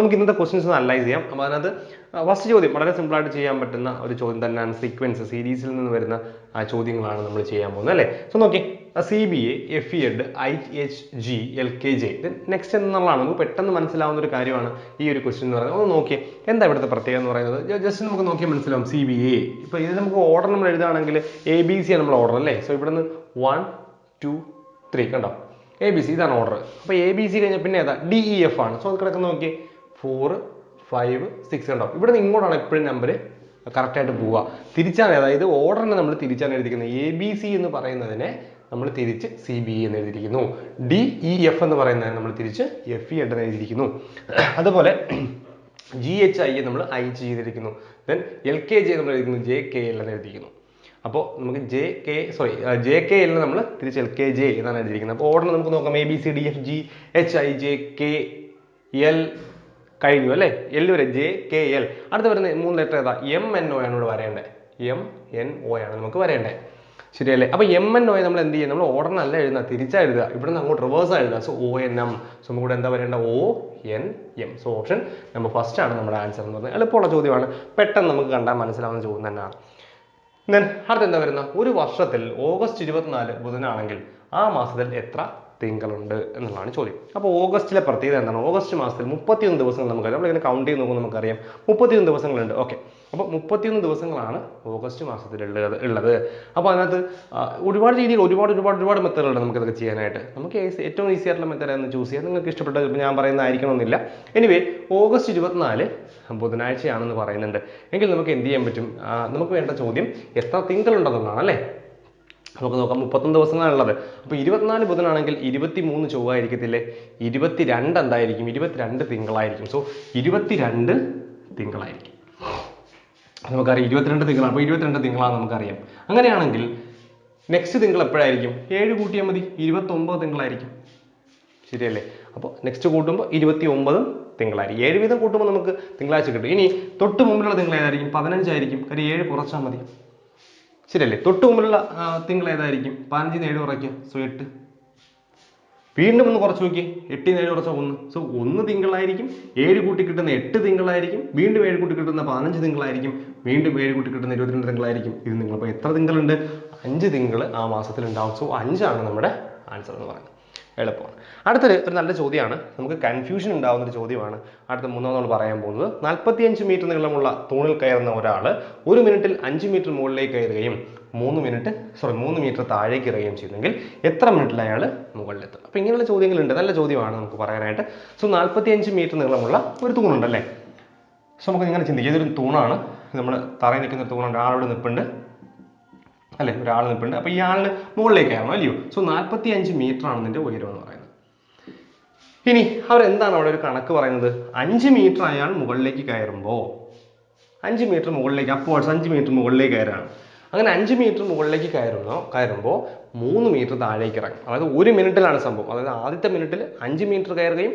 നമുക്ക് ഇന്നത്തെ ക്വസ്റ്റ്യൻസ് ഒന്ന് അനലൈസ് ചെയ്യാം. അപ്പോൾ അതിനകത്ത് ഫസ്റ്റ് ചോദ്യം വളരെ സിമ്പിളായിട്ട് ചെയ്യാൻ പറ്റുന്ന ഒരു ചോദ്യം തന്നെയാണ് സീക്വൻസ് സീരീസിൽ നിന്ന് വരുന്ന ചോദ്യങ്ങളാണ് നമ്മൾ ചെയ്യാൻ പോകുന്നത് അല്ലേ? സോ നോക്കി C B A F E D I H G L K J next എന്നുള്ളതാണ്. നമുക്ക് പെട്ടെന്ന് മനസ്സിലാവുന്ന ഒരു കാര്യമാണ് ഈ ഒരു ക്വസ്റ്റ്യൻ എന്ന് പറയുന്നത്. ഒന്ന് നോക്കി എന്താ ഇവിടുത്തെ പ്രത്യേകത എന്ന് പറയുന്നത്? ജസ്റ്റ് നമുക്ക് നോക്കിയാൽ മനസ്സിലാവും സി ബി എ ഇപ്പോൾ ഇത് നമുക്ക് ഓർഡർ നമ്മൾ എഴുതുകയാണെങ്കിൽ എ ബി സി ആണ് നമ്മൾ ഓർഡർ അല്ലേ? സോ ഇവിടുന്ന് വൺ ടു ത്രീ കണ്ടോ? എ ബി സി ഇതാണ് ഓർഡർ അപ്പോൾ എ ബി സി കഴിഞ്ഞാൽ പിന്നെ ഏതാ? ഡി ഇ എഫ് ആണ്. സോ അത് കിടക്കുന്ന നോക്കി ഫോർ ഫൈവ് സിക്സ് കണ്ടോ ഇവിടെ നിന്ന് ഇങ്ങോട്ടാണ് എപ്പോഴും നമ്പർ കറക്റ്റായിട്ട് പോവുക. തിരിച്ചാണ് അതായത് ഓർഡറിനെ നമ്മൾ തിരിച്ചാണ് എഴുതിയിരിക്കുന്നത് എ ബി സി എന്ന് പറയുന്നതിനെ നമ്മൾ തിരിച്ച് സി ബി എന്ന് എഴുതിയിരിക്കുന്നു. ഡി ഇ എഫ് എന്ന് പറയുന്നതിനെ നമ്മൾ തിരിച്ച് എഫ് ഇ എന്ന് എഴുതിയിരിക്കുന്നു. അതുപോലെ ജി എച്ച് ഐ നമ്മൾ ഐ ജി ചെയ്തിരിക്കുന്നു. ദെൻ എൽ കെ ജെ നമ്മൾ എഴുതിക്കുന്നു ജെ കെ എൽ എന്ന് എഴുതിയിരിക്കുന്നു. അപ്പോൾ നമുക്ക് J K sorry J K L നമ്മൾ തിരിച്ച് എൽ കെ ജെ എന്നാണ് എഴുതിയിരിക്കുന്നത്. അപ്പോൾ ഓർഡർ നമുക്ക് നോക്കാം. A B C D F G H I J K L കഴിഞ്ഞു അല്ലേ? എൽ വരെ ജെ കെ എൽ അടുത്ത് വരുന്ന മൂന്ന് ലെറ്റർ ഏതാ? എം എൻ ഒ ആണ് ഇവിടെ വരേണ്ടത്. എം എൻ ഒ ആണ് നമുക്ക് വരേണ്ടത്. ശരിയല്ലേ? അപ്പോൾ എം എൻ ഒ നമ്മൾ എന്ത് ചെയ്യും? നമ്മൾ ഓർഡറിനല്ല എഴുതുക തിരിച്ചാ എഴുതുക. ഇവിടെ നിന്ന് അങ്ങോട്ട് റിവേഴ്സ് എഴുതുക. So O N M so നമുക്ക് എന്താ വരേണ്ട O N M so option number first ആണ് നമ്മുടെ ആൻസർ എന്ന് പറയുന്നത് എളുപ്പമുള്ള ചോദ്യമാണ്. പെട്ടെന്ന് നമുക്ക് കണ്ടാൽ മനസ്സിലാവുന്ന ചോദ്യം തന്നെയാണ്. ദെൻ അടുത്ത് എന്താ വരുന്ന ഒരു വർഷത്തിൽ ഓഗസ്റ്റ് ഇരുപത്തിനാല് ബുധനാണെങ്കിൽ ആ മാസത്തിൽ എത്ര? തിങ്കളുണ്ട് എന്നുള്ളതാണ് ചോദ്യം. അപ്പോൾ ഓഗസ്റ്റിലെ പ്രത്യേകത എന്താണ്? ഓഗസ്റ്റ് മാസത്തിൽ മുപ്പത്തിയൊന്ന് ദിവസങ്ങൾ നമുക്കറിയാം. നമ്മളിങ്ങനെ കൗണ്ട് ചെയ്ത് നോക്കുമ്പോൾ നമുക്കറിയാം. മുപ്പത്തിയൊന്ന് ദിവസങ്ങളുണ്ട്. ഓക്കെ അപ്പോൾ മുപ്പത്തിയൊന്ന് ദിവസങ്ങളാണ് ഓഗസ്റ്റ് മാസത്തിൽ ഉള്ളത് ഉള്ളത്. അപ്പോൾ അതിനകത്ത് ഒരുപാട് രീതിയിൽ ഒരുപാട് ഒരുപാട് ഒരുപാട് മെത്തേഡുണ്ട് നമുക്ക് അതൊക്കെ ചെയ്യാനായിട്ട്. നമുക്ക് ഏറ്റവും ഈസി ആയിട്ടുള്ള മെത്തേഡ് എന്ന് ചൂസ് ചെയ്യാം. നിങ്ങൾക്ക് ഇഷ്ടപ്പെട്ട ഇപ്പോൾ ഞാൻ പറയുന്നതായിരിക്കണമെന്നില്ല. എനിവേ ഓഗസ്റ്റ് ഇരുപത്തിനാല് ബുധനാഴ്ചയാണെന്ന് പറയുന്നുണ്ട്. എങ്കിൽ നമുക്ക് എന്ത് ചെയ്യാൻ പറ്റും? നമുക്ക് വേണ്ട ചോദ്യം എത്ര തിങ്കളുണ്ടെന്നുള്ളതാണ് അല്ലേ? നമുക്ക് നോക്കാം. മുപ്പത്തൊന്ന് ദിവസങ്ങളാണുള്ളത്. അപ്പോൾ ഇരുപത്തിനാല് ബുധനാണെങ്കിൽ ഇരുപത്തി മൂന്ന് ചൊവ്വ ആയിരിക്കത്തില്ലേ ഇരുപത്തിരണ്ട് എന്തായിരിക്കും? ഇരുപത്തിരണ്ട് തിങ്കളായിരിക്കും. സോ ഇരുപത്തിരണ്ട് തിങ്കളായിരിക്കും. നമുക്കറിയാം ഇരുപത്തിരണ്ട് തിങ്കളാണ് അപ്പോൾ ഇരുപത്തിരണ്ട് തിങ്കളാണ് നമുക്കറിയാം. അങ്ങനെയാണെങ്കിൽ നെക്സ്റ്റ് തിങ്കൾ എപ്പോഴായിരിക്കും? ഏഴ് കൂട്ടിയാൽ മതി. ഇരുപത്തൊമ്പത് തിങ്കളായിരിക്കും. ശരിയല്ലേ? അപ്പോൾ നെക്സ്റ്റ് കൂട്ടുമ്പോൾ ഇരുപത്തി ഒമ്പതും തിങ്കളായിരിക്കും. ഏഴ് വീതം കൂട്ടുമ്പോൾ നമുക്ക് തിങ്കളാഴ്ച കിട്ടും. ഇനി തൊട്ട് മുമ്പിലുള്ള തിങ്കൾ ഏതായിരിക്കും? പതിനഞ്ചായിരിക്കും. കാര്യം ഏഴ് കുറച്ചാൽ മതി. ശരിയല്ലേ? തൊട്ട് മുമ്പിലുള്ള തിങ്കൾ ഏതായിരിക്കും? പതിനഞ്ചിന് ഏഴ് കുറയ്ക്കുക സോ എട്ട്. വീണ്ടും ഒന്ന് കുറച്ച് നോക്കി എട്ടിന് ഏഴ് കുറച്ച ഒന്ന്. സോ ഒന്ന് തിങ്കളായിരിക്കും ഏഴ് കൂട്ടി കിട്ടുന്ന എട്ട് തിങ്കളായിരിക്കും വീണ്ടും ഏഴ് കൂട്ടി കിട്ടുന്ന പതിനഞ്ച് തിങ്കളായിരിക്കും വീണ്ടും ഏഴ് കൂട്ടി കിട്ടുന്ന ഇരുപത്തിരണ്ട് തിങ്കളായിരിക്കും. ഇത് നിങ്ങൾ ഇപ്പോൾ എത്ര തിങ്കളുണ്ട്? അഞ്ച് തിങ്കൾ ആ മാസത്തിൽ ഉണ്ടാവും സോ അഞ്ചാണ് നമ്മുടെ ആൻസർ എന്ന് പറയുന്നത്. എളുപ്പമാണ്. അടുത്തൊരു ഒരു നല്ല ചോദ്യമാണ്. നമുക്ക് കൺഫ്യൂഷൻ ഉണ്ടാകുന്ന ഒരു ചോദ്യമാണ്. അടുത്ത മൂന്നാമത് നമ്മൾ പറയാൻ പോകുന്നത് നാൽപ്പത്തിയഞ്ച് മീറ്റർ നീളമുള്ള തൂണിൽ കയറുന്ന ഒരാൾ ഒരു മിനിറ്റിൽ അഞ്ച് മീറ്റർ മുകളിലേക്ക് കയറുകയും മൂന്ന് മിനിറ്റ് സോറി മൂന്ന് മീറ്റർ താഴേക്ക് ഇറങ്ങുകയും ചെയ്യുന്നെങ്കിൽ എത്ര മിനിറ്റിൽ അയാൾ മുകളിലെത്തും? അപ്പോൾ ഇങ്ങനെയുള്ള ചോദ്യങ്ങളുണ്ട്. നല്ല ചോദ്യമാണ് നമുക്ക് പറയാനായിട്ട്. സോ നാൽപ്പത്തിയഞ്ച് മീറ്റർ നീളമുള്ള ഒരു തൂണുണ്ടല്ലേ? സോ നമുക്ക് ഇങ്ങനെ ചിന്തിക്കാം. ഇതൊരു തൂണാണ്. നമ്മൾ തറയിൽ നിൽക്കുന്ന തൂണുണ്ട്. ആളോട് നിൽപ്പുണ്ട് അല്ലേ? ഒരാൾ നിൽപ്പുണ്ട്. അപ്പോൾ ഇയാളിന് മുകളിലേക്ക് ആയിരുന്നു അല്ലയോ? സോ നാൽപ്പത്തി അഞ്ച് മീറ്റർ ആണ് ഇതിന്റെ ഉയരം എന്ന് പറയുന്നത്. ഇനി അവരെന്താണ് അവിടെ ഒരു കണക്ക് പറയുന്നത്? അഞ്ച് മീറ്റർ അയാൾ മുകളിലേക്ക് കയറുമ്പോൾ അഞ്ച് മീറ്റർ മുകളിലേക്ക് അപ്പോൾ അഞ്ച് മീറ്റർ മുകളിലേക്ക് കയറാണ്. അങ്ങനെ അഞ്ച് മീറ്റർ മുകളിലേക്ക് കയറുന്നോ കയറുമ്പോൾ മൂന്ന് മീറ്റർ താഴേക്ക് ഇറങ്ങും. അതായത് ഒരു മിനിറ്റിലാണ് സംഭവം. അതായത് ആദ്യത്തെ മിനിറ്റിൽ അഞ്ച് മീറ്റർ കയറുകയും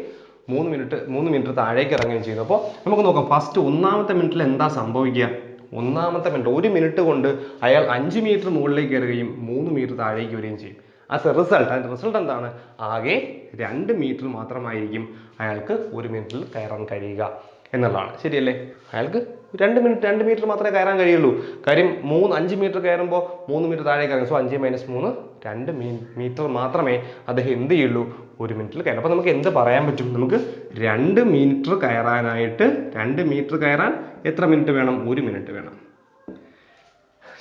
മൂന്ന് മിനിറ്റ് മൂന്ന് മീറ്റർ താഴേക്ക് ഇറങ്ങുകയും ചെയ്യുന്നു. അപ്പോൾ നമുക്ക് നോക്കാം. ഫസ്റ്റ് ഒന്നാമത്തെ മിനിറ്റിൽ എന്താ സംഭവിക്കുക? ഒന്നാമത്തെ മിനിറ്റ് ഒരു മിനിറ്റ് കൊണ്ട് അയാൾ അഞ്ച് മീറ്റർ മുകളിലേക്ക് കയറുകയും മൂന്ന് മീറ്റർ താഴേക്ക് വരികയും ചെയ്യും. ആസ് എ റിസൾട്ട് അതിന്റെ റിസൾട്ട് എന്താണ്? ആകെ രണ്ട് മീറ്റർ മാത്രമായിരിക്കും അയാൾക്ക് ഒരു മിനിറ്റിൽ കയറാൻ കഴിയുക എന്നുള്ളതാണ്. ശരിയല്ലേ? അയാൾക്ക് രണ്ട് മിനിറ്റ് രണ്ട് മീറ്റർ മാത്രമേ കയറാൻ കഴിയുള്ളൂ. കാര്യം മൂന്ന് അഞ്ച് മീറ്റർ കയറുമ്പോൾ മൂന്ന് മീറ്റർ താഴേക്ക് ഇറങ്ങും സോ അഞ്ച് മൈനസ് മൂന്ന് രണ്ട് മീറ്റർ മാത്രമേ അദ്ദേഹം എന്ത് ചെയ്യുള്ളൂ? ഒരു മിനിറ്റിൽ കയറും. അപ്പോൾ നമുക്ക് എന്ത് പറയാൻ പറ്റും? നമുക്ക് രണ്ട് മീറ്റർ കയറാനായിട്ട് രണ്ട് മീറ്റർ കയറാൻ എത്ര മിനിറ്റ് വേണം? ഒരു മിനിറ്റ് വേണം.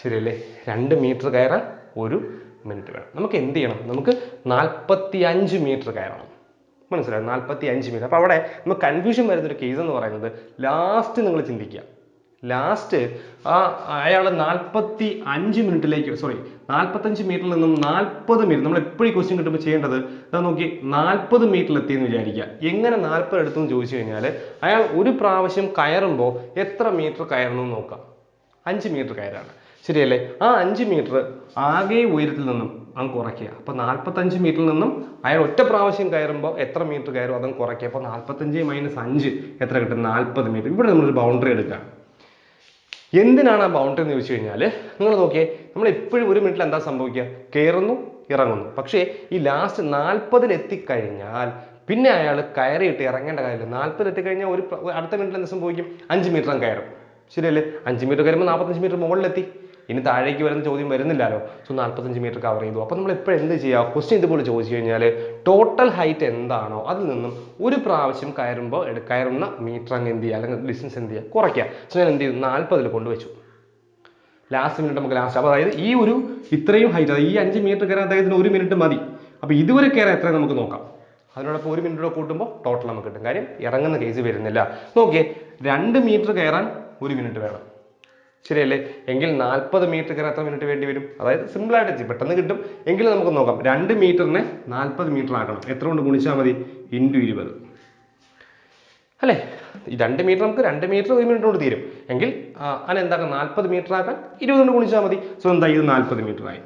ശരിയല്ലേ? രണ്ട് മീറ്റർ കയറാൻ ഒരു മിനിറ്റ് വേണം. നമുക്ക് എന്ത് ചെയ്യണം? നമുക്ക് നാൽപ്പത്തി അഞ്ച് മീറ്റർ കയറണം. മനസ്സിലായോ? നാൽപ്പത്തി അഞ്ച് മീറ്റർ. അപ്പോൾ അവിടെ നമുക്ക് കൺഫ്യൂഷൻ വരുന്ന ഒരു കേസ് എന്ന് പറയുന്നത് ലാസ്റ്റ് നിങ്ങൾ ചിന്തിക്കുക. ലാസ്റ്റ് ആ അയാൾ നാൽപ്പത്തി അഞ്ച് മിനിറ്റിലേക്ക് സോറി നാൽപ്പത്തഞ്ച് മീറ്ററിൽ നിന്നും നാൽപ്പത് മീറ്റർ നമ്മൾ എപ്പോഴും ക്വസ്റ്റ്യൻ കിട്ടുമ്പോൾ ചെയ്യേണ്ടത് അതാ നോക്കി നാൽപ്പത് മീറ്ററിൽ എത്തിയെന്ന് വിചാരിക്കുക. എങ്ങനെ നാൽപ്പത് എടുത്തെന്ന് ചോദിച്ചു കഴിഞ്ഞാൽ അയാൾ ഒരു പ്രാവശ്യം കയറുമ്പോൾ എത്ര മീറ്റർ കയറണം എന്ന് നോക്കാം. അഞ്ച് മീറ്റർ കയറാണ്. ശരിയല്ലേ? ആ അഞ്ച് മീറ്റർ ആകെ ഉയരത്തിൽ നിന്നും അങ്ങ് കുറയ്ക്കുക. അപ്പോൾ നാൽപ്പത്തഞ്ച് മീറ്ററിൽ നിന്നും അയാൾ ഒറ്റ പ്രാവശ്യം കയറുമ്പോൾ എത്ര മീറ്റർ കയറും? അതങ്ങ് കുറയ്ക്കുക. അപ്പോൾ നാൽപ്പത്തഞ്ച് മൈനസ് അഞ്ച് എത്ര കിട്ടും? നാൽപ്പത് മീറ്റർ ഇവിടെ നമ്മളൊരു ബൗണ്ടറി എടുക്കുക എന്തിനാണ് ആ ബൗണ്ടറി എന്ന് ചോദിച്ചു കഴിഞ്ഞാൽ നിങ്ങൾ നോക്കിയേ നമ്മൾ എപ്പോഴും ഒരു മിനിറ്റിൽ എന്താ സംഭവിക്കുക കയറുന്നു ഇറങ്ങുന്നു. പക്ഷേ ഈ ലാസ്റ്റ് നാൽപ്പതിൽ എത്തിക്കഴിഞ്ഞാൽ പിന്നെ അയാൾ കയറിയിട്ട് ഇറങ്ങേണ്ട കാര്യമില്ല. നാൽപ്പത് എത്തിക്കഴിഞ്ഞാൽ ഒരു അടുത്ത മിനിറ്റിൽ എന്ത് സംഭവിക്കും? അഞ്ച് മീറ്ററും കയറും. ശരിയല്ലേ? അഞ്ച് മീറ്റർ കയറുമ്പോൾ നാൽപ്പത്തഞ്ച് മീറ്റർ മുകളിലെത്തി. ഇനി താഴേക്ക് വരുന്ന ചോദ്യം വരുന്നില്ലല്ലോ. സോ നാൽപ്പത്തഞ്ച് മീറ്റർ കവർ ചെയ്തു. അപ്പോൾ നമ്മൾ എപ്പോഴും എന്ത് ചെയ്യുക? ക്വസ്റ്റ്യൻ ഇതുപോലെ ചോദിച്ചു കഴിഞ്ഞാൽ ടോട്ടൽ ഹൈറ്റ് എന്താണോ അതിൽ നിന്നും ഒരു പ്രാവശ്യം കയറുമ്പോൾ കയറുന്ന മീറ്റർ അങ്ങ് എന്ത് ചെയ്യുക? അല്ലെങ്കിൽ ഡിസ്റ്റൻസ് എന്ത് ചെയ്യുക? കുറയ്ക്കുക. സോ ഞാൻ എന്ത് ചെയ്തു? നാൽപ്പതിൽ കൊണ്ടുവച്ചു. ലാസ്റ്റ് മിനിറ്റ് നമുക്ക് ലാസ്റ്റ് അപ്പോൾ അതായത് ഈ ഒരു ഇത്രയും ഹൈറ്റ് അതായത് ഈ അഞ്ച് മീറ്റർ കയറാൻ അദ്ദേഹത്തിന് ഒരു മിനിറ്റ് മതി. അപ്പോൾ ഇതുവരെ കയറാൻ എത്ര നമുക്ക് നോക്കാം. അതിനോടൊപ്പം ഒരു മിനിറ്റ് കൂടെ കൂട്ടുമ്പോൾ ടോട്ടൽ നമുക്ക് കിട്ടും. കാര്യം ഇറങ്ങുന്ന കേസ് വരുന്നില്ല. നോക്കിയേ രണ്ട് മീറ്റർ കയറാൻ ഒരു മിനിറ്റ് വേണം. ശരിയല്ലേ? എങ്കിൽ നാൽപ്പത് മീറ്റർ എത്ര മിനിറ്റ് വേണ്ടി വരും? അതായത് സിമ്പിൾ ആയിട്ട് പെട്ടെന്ന് കിട്ടും. എങ്കിലും നമുക്ക് നോക്കാം. രണ്ട് മീറ്ററിനെ നാൽപ്പത് മീറ്റർ ആക്കണം. എത്ര കൊണ്ട് ഗുണിച്ചാൽ മതി? ഇന്റു ഇരുപത്. അല്ലേ? ഈ രണ്ട് മീറ്റർ നമുക്ക് രണ്ട് മീറ്റർ ഒരു മിനിറ്റ് കൊണ്ട് തീരും. എങ്കിൽ അതിനെ എന്താക്കാം? നാൽപ്പത് മീറ്റർ ആക്കാൻ ഇരുപത് കൊണ്ട് ഗുണിച്ചാൽ മതി. സോ എന്താ ഇത് നാൽപ്പത് മീറ്റർ ആയി?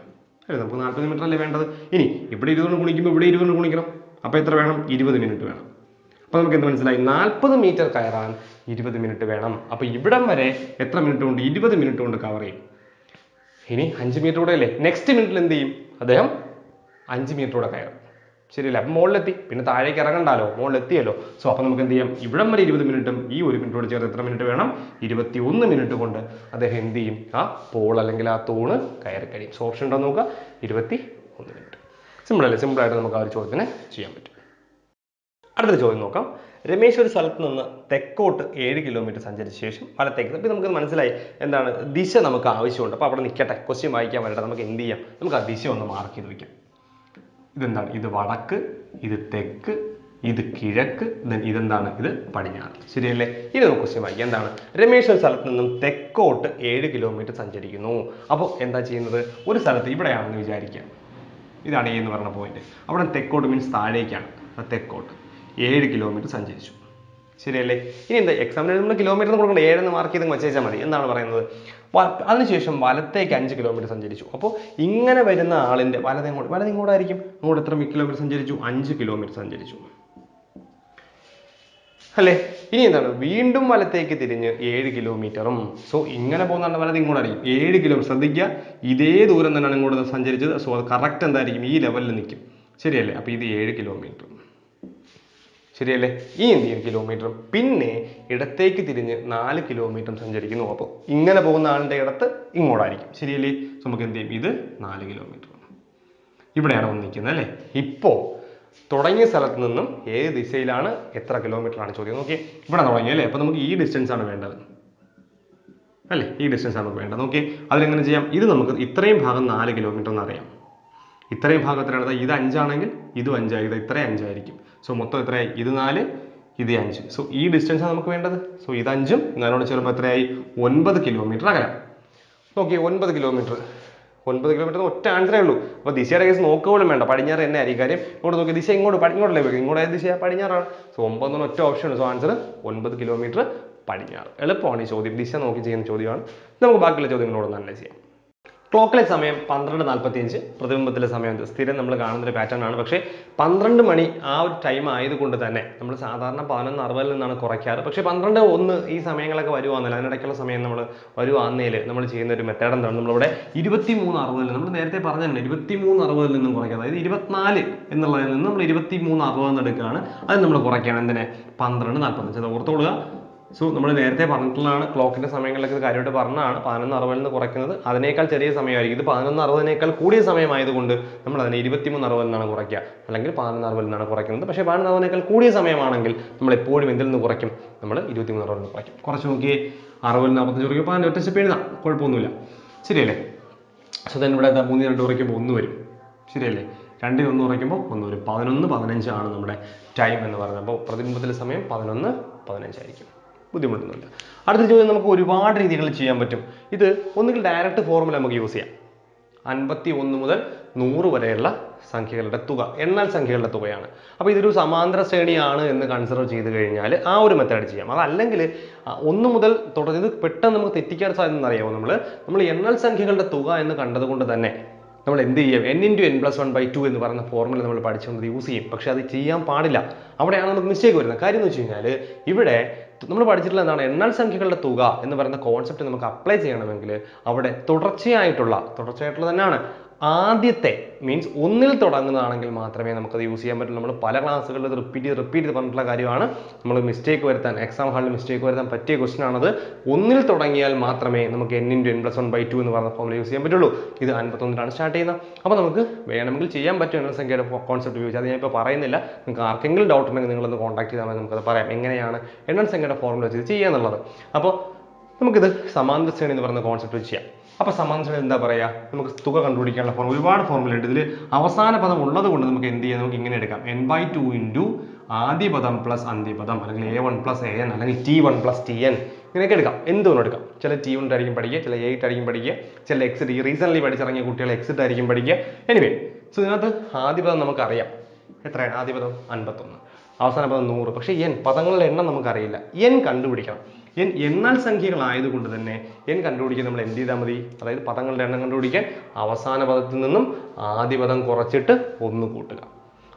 അല്ലേ? നമുക്ക് നാൽപ്പത് മീറ്റർ അല്ലേ വേണ്ടത്? ഇനി ഇവിടെ ഇരുപത് കൊണ്ട് ഗുണിക്കുമ്പോൾ ഇവിടെ ഇരുപത് കൊണ്ട് ഗുണിക്കണം. അപ്പോൾ എത്ര വേണം? ഇരുപത് മിനിറ്റ് വേണം. അപ്പോൾ നമുക്ക് എന്ത് മനസ്സിലായി? നാൽപ്പത് മീറ്റർ കയറാൻ ഇരുപത് മിനിറ്റ് വേണം. അപ്പോൾ ഇവിടം വരെ എത്ര മിനിറ്റ് കൊണ്ട് ഇരുപത് മിനിറ്റ് കൊണ്ട് കവർ ചെയ്യും. ഇനി അഞ്ച് മീറ്റർ കൂടെ അല്ലേ? നെക്സ്റ്റ് മിനിറ്റിൽ എന്ത് ചെയ്യും? അദ്ദേഹം അഞ്ച് മീറ്റർ കൂടെ കയറും. ശരിയല്ല? അപ്പം മുകളിലെത്തി പിന്നെ താഴേക്ക് ഇറങ്ങണ്ടല്ലോ മുകളിലെത്തിയല്ലോ സോ അപ്പം നമുക്ക് എന്ത് ചെയ്യാം? ഇവിടം വരെ ഇരുപത് മിനിറ്റും ഈ ഒരു മിനിറ്റോട് ചേർത്ത് എത്ര മിനിറ്റ് വേണം? ഇരുപത്തി ഒന്ന് മിനിറ്റ് കൊണ്ട് അദ്ദേഹം എന്ത് ചെയ്യും? ആ പോൾ അല്ലെങ്കിൽ ആ തൂണ് കയറി കഴിയും. സോ ഓപ്ഷൻ ഉണ്ടോ നോക്കുക. ഇരുപത്തി ഒന്ന് മിനിറ്റ് സിമ്പിൾ അല്ലേ? സിമ്പിൾ ആയിട്ട് നമുക്ക് ആ ഒരു ചോദ്യത്തിന് ചെയ്യാൻ പറ്റും. അടുത്ത ചോദ്യം നോക്കാം. രമേശ് ഒരു സ്ഥലത്ത് നിന്ന് തെക്കോട്ട് ഏഴ് കിലോമീറ്റർ സഞ്ചരിച്ച ശേഷം വലത്തേക്ക്. അപ്പോൾ നമുക്ക് മനസ്സിലായി എന്താണ് ദിശ നമുക്ക് ആവശ്യമുണ്ട്. അപ്പോൾ അവിടെ നിൽക്കട്ടെ. ക്വസ്റ്റ്യൻ വായിക്കാൻ വേണ്ടി നമുക്ക് എന്ത് ചെയ്യാം? നമുക്ക് ആ ദിശ ഒന്ന് മാർക്ക് ചെയ്ത് വയ്ക്കാം ഇതെന്താണ്? ഇത് വടക്ക് ഇത് തെക്ക് ഇത് കിഴക്ക് ഇതെന്താണ്? ഇത് പടിഞ്ഞാറ്. ശരിയല്ലേ? ഇനി നമുക്ക് ക്വസ്റ്റ്യൻ വായിക്കാം. എന്താണ്? രമേശ് ഒരു സ്ഥലത്ത് നിന്നും തെക്കോട്ട് ഏഴ് കിലോമീറ്റർ സഞ്ചരിക്കുന്നു. അപ്പോൾ എന്താ ചെയ്യുന്നത്? ഒരു സ്ഥലത്ത് ഇവിടെയാണെന്ന് വിചാരിക്കാം. ഇതാണ് എന്ന് പറഞ്ഞ പോയിന്റ് അവിടെ തെക്കോട്ട് മീൻസ് താഴേക്കാണ്. തെക്കോട്ട്. ഏഴ് കിലോമീറ്റർ സഞ്ചരിച്ചു. ശരിയല്ലേ? ഇനി എന്താ എക്സാമിന് നമ്മൾ കിലോമീറ്റർ കൊടുക്കണം ഏഴെന്ന് മാർക്ക് ചെയ്ത് വെച്ചേച്ചാൽ മതി. എന്താണ് പറയുന്നത്? അതിനുശേഷം വലത്തേക്ക് അഞ്ച് കിലോമീറ്റർ സഞ്ചരിച്ചു. അപ്പോൾ ഇങ്ങനെ വരുന്ന ആളിന്റെ വലത് ഇങ്ങോട്ട് വലത് ഇങ്ങോട്ടായിരിക്കും അങ്ങോട്ട് എത്ര കിലോമീറ്റർ സഞ്ചരിച്ചു? അഞ്ച് കിലോമീറ്റർ സഞ്ചരിച്ചു. അല്ലേ? ഇനി എന്താണ്? വീണ്ടും വലത്തേക്ക് തിരിഞ്ഞ് ഏഴ് കിലോമീറ്ററും സോ ഇങ്ങനെ പോകുന്നതാണ് വലത് ഇങ്ങോട്ടായിരിക്കും ഏഴ് കിലോമീറ്റർ ശ്രദ്ധിക്കുക. ഇതേ ദൂരം തന്നെയാണ് ഇങ്ങോട്ട് സഞ്ചരിച്ചത്. സോ അത് കറക്റ്റ് എന്തായിരിക്കും? ഈ ലെവലിൽ നിൽക്കും. ശരിയല്ലേ? അപ്പോൾ ഇത് ഏഴ് കിലോമീറ്റർ ശരിയല്ലേ? ഈ എന്ത് ചെയ്യും? കിലോമീറ്ററും പിന്നെ ഇടത്തേക്ക് തിരിഞ്ഞ് നാല് കിലോമീറ്റർ സഞ്ചരിക്കുന്നു. അപ്പോൾ ഇങ്ങനെ പോകുന്ന ആളുടെ ഇടത്ത് ഇങ്ങോട്ടായിരിക്കും. ശരിയല്ലേ? നമുക്ക് എന്ത് ചെയ്യും? ഇത് നാല് കിലോമീറ്റർ ഇവിടെയാണ് വന്നിരിക്കുന്നത് അല്ലേ? ഇപ്പോൾ തുടങ്ങിയ സ്ഥലത്ത് നിന്നും ഏത് ദിശയിലാണ് എത്ര കിലോമീറ്റർ ആണ് ചോദ്യം? നോക്കിയേ. ഇവിടെ തുടങ്ങി അല്ലേ? അപ്പോൾ നമുക്ക് ഈ ഡിസ്റ്റൻസ് ആണ് വേണ്ടത്. അല്ലേ? ഈ ഡിസ്റ്റൻസ് ആണ് നമുക്ക് വേണ്ടത്. നോക്കി അതിലെങ്ങനെ ചെയ്യാം? ഇത് നമുക്ക് ഇത്രയും ഭാഗം നാല് കിലോമീറ്റർ എന്ന് അറിയാം. ഇത്രയും ഭാഗത്തിനടുത്ത് ഇത് അഞ്ചാണെങ്കിൽ ഇതും അഞ്ചായി. ഇത് ഇത്രയും അഞ്ചായിരിക്കും. സോ മൊത്തം എത്രയായി? ഇത് നാല് ഇത് അഞ്ച്. സോ ഈ ഡിസ്റ്റൻസാണ് നമുക്ക് വേണ്ടത്. സോ ഇത് അഞ്ചും ഞാനോട് ചേർമ്പോൾ എത്രയായി? ഒൻപത് കിലോമീറ്റർ അകലം. നോക്കി ഒൻപത് കിലോമീറ്റർ ഒൻപത് കിലോമീറ്റർ ഒറ്റ ആൻസറേ ഉള്ളൂ. അപ്പോൾ ദിശയുടെ കേസ് നോക്കുകയും വേണ്ട. പടിഞ്ഞാറ് തന്നെ ആയിരിക്കും കാര്യം. ഇങ്ങോട്ട് നോക്കി ദിശ ഇങ്ങോട്ട് പടിഞ്ഞോട്ടല്ലേ പോയി ഇങ്ങോട്ട് ദിശ പടിഞ്ഞാറാണ്. സോ ഒമ്പതെന്ന് ഒറ്റ ഓപ്ഷൻ സോ ആൻസർ ഒൻപത് കിലോമീറ്റർ പടിഞ്ഞാറ്. എളുപ്പമാണ് ഈ ചോദ്യം. ദിശ നോക്കി ചെയ്യുന്ന ചോദ്യമാണ്. നമുക്ക് ബാക്കിയുള്ള ചോദ്യങ്ങളോട് അനലൈസ് ചെയ്യാം. ക്ലോക്കിലെ സമയം പന്ത്രണ്ട് നാൽപ്പത്തിയഞ്ച് പ്രതിബിംബത്തിലെ സമയം എന്ത്? സ്ഥിരം നമ്മൾ കാണുന്നൊരു പാറ്റേൺ ആണ്. പക്ഷേ പന്ത്രണ്ട് മണി ആ ഒരു ടൈം ആയതുകൊണ്ട് തന്നെ നമ്മൾ സാധാരണ പതിനൊന്ന് അറുപതിൽ നിന്നാണ് കുറയ്ക്കാറ്. പക്ഷേ പന്ത്രണ്ട് ഒന്ന് ഈ സമയങ്ങളൊക്കെ വരുവാന്നല്ല അതിനിടയ്ക്കുള്ള സമയം നമ്മൾ വരുവാന്നേൽ നമ്മൾ ചെയ്യുന്ന ഒരു മെത്തേഡ് എന്താണ്? നമ്മളിവിടെ ഇരുപത്തി മൂന്ന് അറുപതിൽ നമ്മൾ നേരത്തെ പറഞ്ഞിട്ടുണ്ട് ഇരുപത്തി മൂന്ന് അറുപതിൽ നിന്നും കുറയ്ക്കുക. അതായത് ഇരുപത്തിനാല് എന്നുള്ളതിൽ നിന്ന് നമ്മൾ ഇരുപത്തി മൂന്ന് അറുപത് എന്ന് എടുക്കുകയാണ്. അത് നമ്മൾ കുറയ്ക്കുകയാണ്. എന്തിനെ? പന്ത്രണ്ട് നാൽപ്പത്തഞ്ച് അത് ഓർത്തോളുക സോ നമ്മൾ നേരത്തെ പറഞ്ഞിട്ടുള്ളതാണ് ക്ലോക്കിന്റെ സമയങ്ങളിലൊക്കെ ഇത് കാര്യമായിട്ട് പറഞ്ഞതാണ്. പതിനൊന്ന് അറുപതിൽ നിന്ന് കുറയ്ക്കുന്നത്. അതിനേക്കാൾ ചെറിയ സമയമായിരിക്കും. ഇത് പതിനൊന്ന് അറുപതിനേക്കാൾ കൂടിയ സമയമായതുകൊണ്ട് നമ്മൾ അതിനെ ഇരുപത്തിമൂന്ന് അറുപതിൽ നിന്നാണ് കുറയ്ക്കുക. അല്ലെങ്കിൽ പതിനൊന്ന് അറുപതിൽ നിന്നാണ് കുറയ്ക്കുന്നത്. പക്ഷേ പതിനൊന്ന് അറുപതിനേക്കാൾ കൂടിയ സമയമാണെങ്കിൽ നമ്മൾ എപ്പോഴും എന്തിൽ നിന്ന് കുറയ്ക്കും? നമ്മൾ ഇരുപത്തിമൂന്ന് അറുപതിൽ നിന്ന് കുറയ്ക്കും. കുറച്ച് നോക്കി അറുപതിൽ നാൽപ്പത്തഞ്ച് കുറയ്ക്കും പതിനൊന്ന് ഒറ്റ സ്റ്റെപ്പ് എഴുതാം. കുഴപ്പമൊന്നുമില്ല. ശരിയല്ലേ? സോ തന്നെ ഇവിടെ മൂന്ന് രണ്ട് കുറയ്ക്കുമ്പോൾ ഒന്ന് വരും. ശരിയല്ലേ? രണ്ടിൽ ഒന്ന് കുറയ്ക്കുമ്പോൾ ഒന്ന് വരും. പതിനൊന്ന് പതിനഞ്ചാണ് നമ്മുടെ ടൈം എന്ന് പറയുന്നത്. അപ്പോൾ പ്രതിബിംബത്തിലെ സമയം പതിനൊന്ന് പതിനഞ്ചായിരിക്കും. ബുദ്ധിമുട്ടൊന്നുമില്ല അടുത്ത ചോദ്യം നമുക്ക് ഒരുപാട് രീതികളിൽ ചെയ്യാൻ പറ്റും. ഇത് ഒന്നുകിൽ ഡയറക്റ്റ് ഫോർമുല നമുക്ക് യൂസ് ചെയ്യാം. അൻപത്തി ഒന്ന് മുതൽ നൂറ് വരെയുള്ള സംഖ്യകളുടെ തുക. എണ്ണൽ സംഖ്യകളുടെ തുകയാണ്. അപ്പോൾ ഇതൊരു സമാന്തര ശ്രേണിയാണ് എന്ന് കൺസിഡർ ചെയ്ത് കഴിഞ്ഞാൽ ആ ഒരു മെത്തേഡ് ചെയ്യാം. അതല്ലെങ്കിൽ ഒന്ന് മുതൽ തുടങ്ങിയത് പെട്ടെന്ന് നമുക്ക് തെറ്റിക്കാൻ സാധ്യത അറിയാമോ നമ്മൾ നമ്മൾ എണ്ണൽ സംഖ്യകളുടെ തുക എന്ന് കണ്ടതുകൊണ്ട് തന്നെ നമ്മൾ എന്ത് ചെയ്യും? N into n plus one by two എന്ന് പറയുന്ന ഫോർമുല നമ്മൾ പഠിച്ചുകൊണ്ട് യൂസ് ചെയ്യും. പക്ഷേ അത് ചെയ്യാൻ പാടില്ല. അവിടെയാണ് നമുക്ക് മിസ്റ്റേക്ക് വരുന്നത്. കാര്യം എന്ന് വെച്ച് കഴിഞ്ഞാൽ ഇവിടെ നമ്മൾ പഠിച്ചിട്ടുള്ള എന്താണ്? എണ്ണൽ സംഖ്യകളുടെ തുക എന്ന് പറയുന്ന കോൺസെപ്റ്റ് നമുക്ക് അപ്ലൈ ചെയ്യണമെങ്കിൽ അവിടെ തുടർച്ചയായിട്ടുള്ള തുടർച്ചയായിട്ടുള്ള തന്നെയാണ് ആദ്യത്തെ മീൻസ് ഒന്നിൽ തുടങ്ങുന്നതാണെങ്കിൽ മാത്രമേ നമുക്കത് യൂസ് ചെയ്യാൻ പറ്റുള്ളൂ നമ്മൾ പല ക്ലാസ്സുകളിൽ റിപ്പീറ്റ് ചെയ്ത് റിപ്പീറ്റ് ചെയ്ത് പറഞ്ഞിട്ടുള്ള കാര്യമാണ്. നമ്മൾ മിസ്റ്റേക്ക് വരുത്താൻ എക്സാം ഹാളിൽ മിസ്റ്റേക്ക് വരുത്താൻ പറ്റിയ ക്വസ്റ്റൻ ആണത്. ഒന്നിൽ തുടങ്ങിയാൽ മാത്രമേ നമുക്ക് n into n plus one by two എന്ന് പറഞ്ഞ ഫോമിൽ യൂസ് ചെയ്യാൻ പറ്റുള്ളൂ. ഇത് അൻപത്തൊന്നിലാണ് സ്റ്റാർട്ട് ചെയ്യുന്നത്. അപ്പോൾ നമുക്ക് വേണമെങ്കിൽ ചെയ്യാൻ പറ്റും എണ്ണസംഖ്യയുടെ കോൺസെപ്റ്റ് ഉപയോഗിച്ച്. അത് ഞാനിപ്പോൾ പറയുന്നില്ല. നിങ്ങൾക്ക് ആർക്കെങ്കിലും ഡൗട്ട് ഉണ്ടെങ്കിൽ നിങ്ങളൊന്ന് കോൺടാക്ട് ചെയ്താൽ മതി. നമുക്കത് പറയാം. എങ്ങനെയാണ് എണ്ണസംഖ്യയുടെ ഫോർമുല വെച്ച് ചെയ്യാന്നുള്ളത് അപ്പോൾ നമുക്കിത് സമാന്തര ശ്രേണി എന്ന് പറയുന്ന കോൺസെപ്റ്റ് വെച്ച് ചെയ്യാം. അപ്പോൾ സമാന്തര ശ്രേണി എന്താ പറയാ? നമുക്ക് തുക കണ്ടുപിടിക്കാനുള്ള ഫോർമുല ഒരുപാട് ഫോർമുല ഉണ്ട്. ഇതിൽ അവസാന പദം ഉള്ളത് കൊണ്ട് നമുക്ക് എന്ത് ചെയ്യാം? നമുക്ക് ഇങ്ങനെ എടുക്കാം. എൻ ബൈ ടു ഇന്റു ആദ്യ പദം പ്ലസ് അന്ത്യപദം അല്ലെങ്കിൽ a one plus a n അല്ലെങ്കിൽ t one plus t n ഇങ്ങനെയൊക്കെ എടുക്കാം. എന്തുകൊണ്ട് എടുക്കാം? ചില ടി വൺ ആയിരിക്കും പഠിക്കുക ചില എയ്റ്റ് ആയിരിക്കും പഠിക്കുക ചില എക്സിറ്റ് ഈ റീസെന്റ്ലി പഠിച്ചിറങ്ങിയ കുട്ടികൾ എക്സിറ്റ് ആയിരിക്കും പഠിക്കുക. എനിവേ സോ ഇതിനകത്ത് ആദ്യ പദം നമുക്കറിയാം. എത്രയാണ്? ആദ്യ പദം അൻപത്തൊന്ന്. അവസാന പദം നൂറ്. പക്ഷേ എൻ പദങ്ങളുടെ എണ്ണം നമുക്കറിയില്ല. എൻ കണ്ടുപിടിക്കണം. എൻ എണ്ണൽ സംഖ്യകളായതുകൊണ്ട് തന്നെ എൻ കണ്ടുപിടിക്കാൻ നമ്മൾ എന്ത് ചെയ്താൽ മതി? അതായത് പദങ്ങളുടെ എണ്ണം കണ്ടുപിടിക്കാൻ അവസാന പദത്തിൽ നിന്നും ആദ്യ പദം കുറച്ചിട്ട് ഒന്ന് കൂട്ടുക.